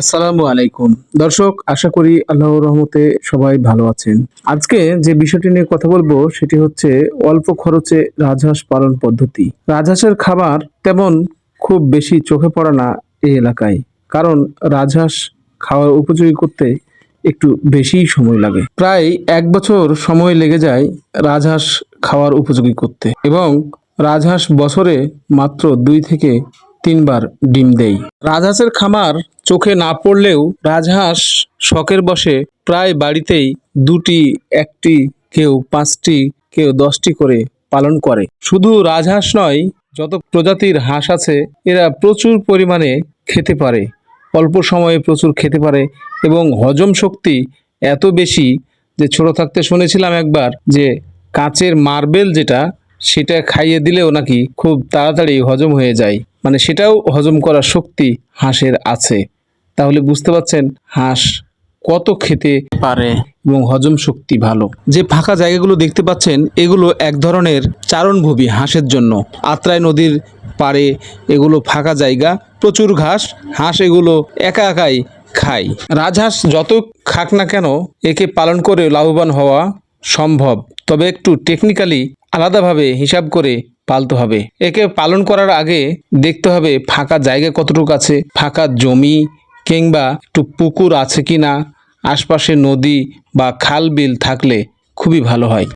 আসসালামু আলাইকুম। দর্শক, আশা করি আল্লাহর রহমতে সবাই ভালো আছেন। আজকে যে বিষয়টি নিয়ে কথা বলব, সেটি হচ্ছে অল্প খরচে রাজহাঁস পালন পদ্ধতি। রাজহাঁসের খাবার তেমন খুব বেশি চোখে পড়ে না এই এলাকায়, কারণ রাজহাঁস খাওয়ার উপযোগী করতে একটু বেশিই সময় লাগে। প্রায় এক বছর সময় লেগে যায় রাজহাঁস খাওয়ার উপযোগী করতে এবং রাজহাঁস বছরে মাত্র দুই থেকে তিনবার ডিম দেয় রাজহাঁসের খামার চোখে না পড়লেও রাজহাঁস শখের বসে প্রায় বাড়িতেই দুটি, একটি কেউ পাঁচটি, কেউ দশটি করে পালন করে। শুধু রাজহাঁস নয়, যত প্রজাতির হাঁস আছে, এরা প্রচুর পরিমাণে খেতে পারে। অল্প সময়ে প্রচুর খেতে পারে এবং হজম শক্তি এত বেশি যে ছোট থাকতে শুনেছিলাম একবার যে কাঁচের মার্বেল যেটা, সেটা খাইয়ে দিলেও নাকি খুব তাড়াতাড়ি হজম হয়ে যায়। মানে সেটাও হজম করার শক্তি হাঁসের আছে। তাহলে বুঝতে পারছেন হাঁস কত খেতে পারে এবং হজম শক্তি ভালো। যে ফাঁকা জায়গাগুলো দেখতে পাচ্ছেন, এগুলো এক ধরনের চারণভূমি হাঁসের জন্য। আত্রাই নদীর পাড়ে এগুলো ফাঁকা জায়গা, প্রচুর ঘাস, হাঁস এগুলো একা একাই খায়। রাজহাঁস যত খাক না কেন একে পালন করে লাভবান হওয়া সম্ভব। তবে একটু টেকনিক্যালি আলাদাভাবে হিসাব করে পালতে হবে। একে পালন করার আগে দেখতে হবে ফাঁকা জায়গা কতটুকু আছে, ফাঁকা জমি কিংবা একটু পুকুর আছে কি না আশপাশে নদী বা খাল বিল থাকলে খুবই ভালো হয়।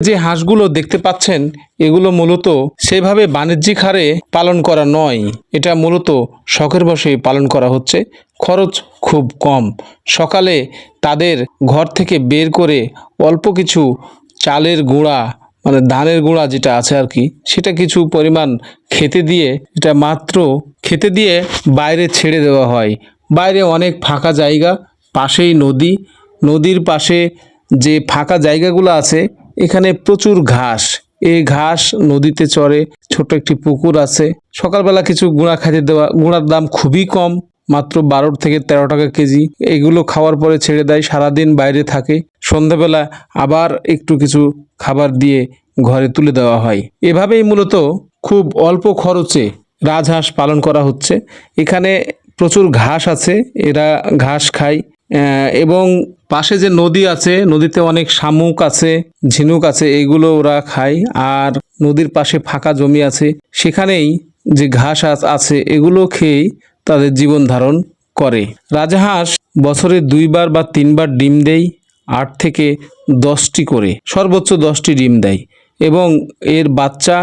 যে হাঁসগুলো দেখতে পাচ্ছেন, এগুলো মূলত সেভাবে বাণিজ্যিক হারে পালন করা নয়। এটা মূলত শখের বসে পালন করা হচ্ছে। খরচ খুব কম। সকালে তাদের ঘর থেকে বের করে অল্প কিছু চালের গুঁড়া মানে ধানের গুঁড়া যেটা আছে আর কি, সেটা কিছু পরিমাণ খেতে দিয়ে, এটা মাত্র খেতে দিয়ে বাইরে ছেড়ে দেওয়া হয়। বাইরে অনেক ফাঁকা জায়গা, পাশেই নদী। নদীর পাশে যে ফাঁকা জায়গাগুলো আছে, এখানে প্রচুর ঘাস। এই ঘাস নদীতে চড়ে ছোট একটি পুকুর আছে। সকালবেলা কিছু গুঁড়া খাইতে দেওয়া, গুঁড়ার দাম খুবই কম, মাত্র বারো থেকে তেরো টাকা কেজি। এগুলো খাওয়ার পরে ছেড়ে দেয়, সারাদিন বাইরে থাকে। সন্ধ্যাবেলা আবার একটু কিছু খাবার দিয়ে ঘরে তুলে দেওয়া হয়। এভাবেই মূলত খুব অল্প খরচে রাজহাঁস পালন করা হচ্ছে। এখানে প্রচুর ঘাস আছে, এরা ঘাস খায়। এবং পাশে যে নদী আছে, নদীতে অনেক শামুক আছে, ঝিনুক আছে, এগুলো ওরা খায়। আর নদীর পাশে ফাঁকা জমি আছে, সেখানেই যে ঘাস আছে, এগুলো খেয়েই তাদের জীবন ধারণ করে। রাজহাঁস বছরে দুইবার বা তিনবার ডিম দেয়। আট থেকে দশটি করে, সর্বোচ্চ দশটি ডিম দেয় এবং এর বাচ্চা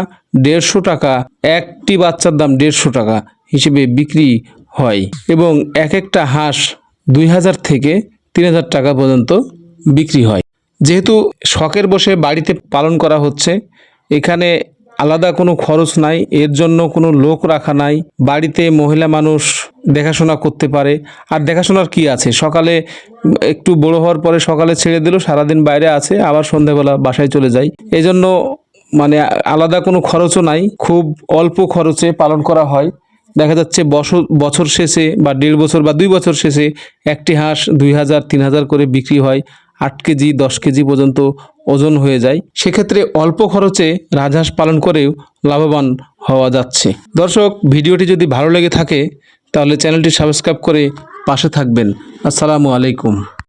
দেড়শো টাকা, একটি বাচ্চার দাম দেড়শো টাকা হিসেবে বিক্রি হয় এবং এক একটা হাঁস দুই হাজার থেকে তিন হাজার টাকা পর্যন্ত বিক্রি হয়। যেহেতু শখের বসে বাড়িতে পালন করা হচ্ছে, এখানে আলাদা কোনো খরচ নাই, এর জন্য কোনো লোক রাখা নাই, বাড়িতে মহিলা মানুষ দেখাশোনা করতে পারে। আর দেখাশোনার কি আছে? সকালে একটু বড় হওয়ার পরে সকালে ছেড়ে দিল, সারাদিন বাইরে আছে, আবার সন্ধ্যাবেলা বাসায় চলে যায়। এজন্য মানে আলাদা কোনো খরচও নাই, খুব অল্প খরচে পালন করা হয়। দেখা যাচ্ছে বছর বছর শেষে বা দেড় বছর বা দুই বছর শেষে একটি হাঁস দুই হাজার, তিন হাজার করে বিক্রি হয়, আট কেজি, দশ কেজি পর্যন্ত ওজন হয়ে যায়। সেক্ষেত্রে অল্প খরচে রাজহাঁস পালন করেও লাভবান হওয়া যাচ্ছে। দর্শক, ভিডিওটি যদি ভালো লেগে থাকে তাহলে চ্যানেলটি সাবস্ক্রাইব করে পাশে থাকবেন। আসসালামু আলাইকুম।